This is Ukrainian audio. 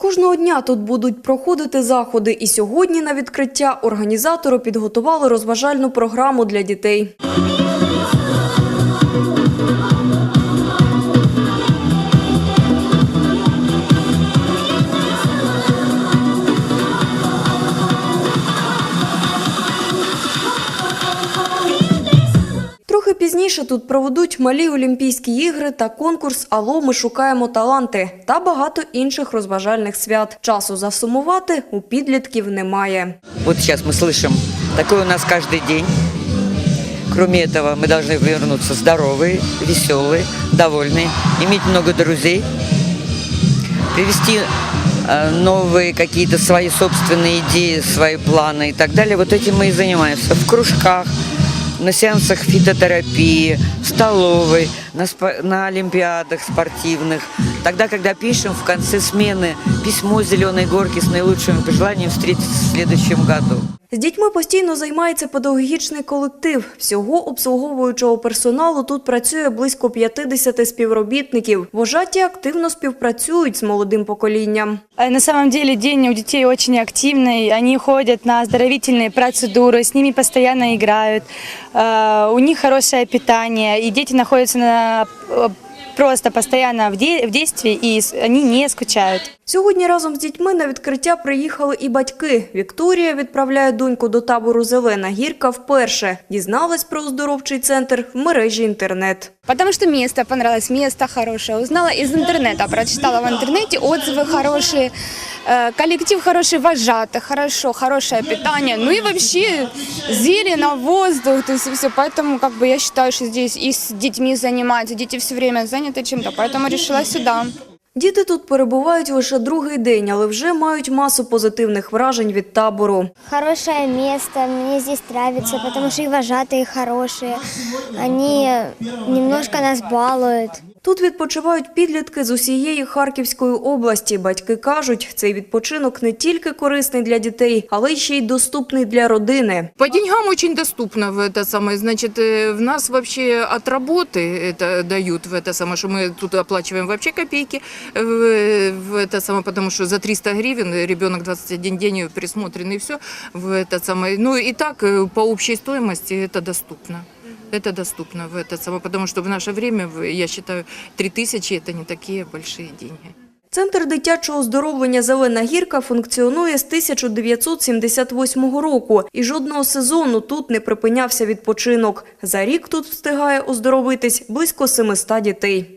Кожного дня тут будуть проходити заходи, і сьогодні на відкриття організатори підготували розважальну програму для дітей. Трохи пізніше тут проведуть малі Олімпійські ігри та конкурс Ало ми шукаємо таланти та багато інших розважальних свят. Часу засумувати у підлітків немає. Вот сейчас мы слышим, такое у нас каждый день. Кроме этого, мы должны вернуться здоровые, веселые, довольные, иметь много друзей, привести э, новые какие-то свои собственные идеи, свои планы и так далее. Вот этим мы и занимаемся в кружках, на сеансах фитотерапии, в столовой, на, спо- на олимпиадах спортивных. Тогда, когда пишем в конце смены письмо «Зеленой горки» с наилучшими пожеланиями встретиться в следующем году. З дітьми постійно займається педагогічний колектив. Всього обслуговуючого персоналу тут працює близько 50 співробітників. Вожаті активно співпрацюють з молодим поколінням. Э, На самом деле день у детей очень активный. Они ходят на оздоровительные процедуры, с ними постоянно играют. Э, У них хорошее питание, и дети находятся на, э, просто постоянно в, де- в действии, и с- они не скучают. Сьогодні разом з дітьми на відкриття приїхали і батьки. Вікторія відправляє доньку до табору Зелена гірка вперше. Дізналась про оздоровчий центр в мережі інтернет. Потому что место понравилось, место хорошее. Узнала из интернета, прочитала в интернете, отзывы хорошие, э, коллектив хороший, вожатый, хорошо, хорошее питание. Ну и вообще зелено, воздух, то есть все. Поэтому как бы я считаю, что здесь и с детьми занимаются, дети все время заняты Чем-то, поэтому решила сюда. Діти тут перебувають лише другий день, але вже мають масу позитивних вражень від табору. Хороше місце, мені здесь подобається, тому що и вважати хороші. Вони немножко нас балуют. Тут відпочивають підлітки з усієї Харківської області. Батьки кажуть, цей відпочинок не тільки корисний для дітей, але й ще й доступний для родини. По деньгам очень доступно в это самое. Значит, э, в нас вообще от работы это дают в это самое, что мы тут оплачиваем вообще копейки в, в это самое, потому что за 300 гривен ребенок 21 день присмотрен и все в это самое. Ну и так э, по общей стоимости это доступно. Это доступно в это самое, потому что в наше время, в- я считаю, 3000 это не такие большие деньги. Центр дитячого оздоровлення Зелена гірка функціонує з 1978 року, і жодного сезону тут не припинявся відпочинок. За рік тут встигає оздоровитись близько 700 дітей.